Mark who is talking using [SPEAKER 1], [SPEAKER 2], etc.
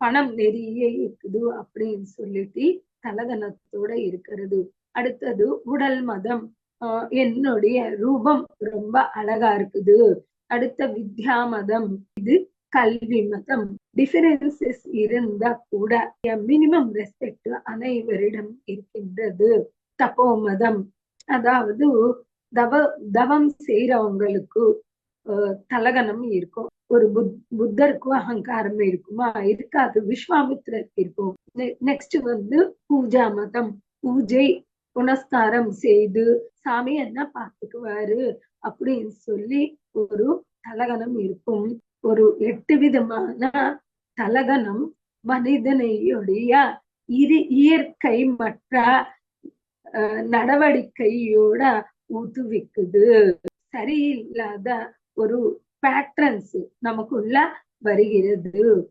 [SPEAKER 1] பணம் நிறைய இருக்குது அப்படின்னு சொல்லிட்டு தலதனத்தோட இருக்கிறது. அடுத்தது உடல் மதம். என்னுடைய ரூபம் ரொம்ப அழகா இருக்குது. அடுத்த வித்யா மதம். இது கல்வி மதம். டிஃபரன்சஸ் இருந்தா கூட மினிமம் ரெஸ்பெக்ட் அனைவரிடம் இருக்கின்றது. தப்போ மதம். அதாவது தவ தவம் செய்யறவங்களுக்கு தலகணம் இருக்கும். ஒரு புத் புத்தருக்கு அகங்காரம் இருக்குமா? இருக்காது. விஸ்வாமித்திரருக்கு இருக்கும். நெக்ஸ்ட் வந்து பூஜா மதம். பூஜை புனஸ்காரம் செய்து சாமி என்ன பார்த்துக்குவாரு அப்படின்னு சொல்லி ஒரு தலகணம் இருக்கும். ஒரு எட்டு விதமான தலகணம் மனிதனையுடைய இரு இயற்கை மற்ற நடவடிக்கையோட ஊத்துவிக்குது சரியில்லாத ஒரு பேட்டர்ன்ஸ் நமக்குள்ள வருகிறது.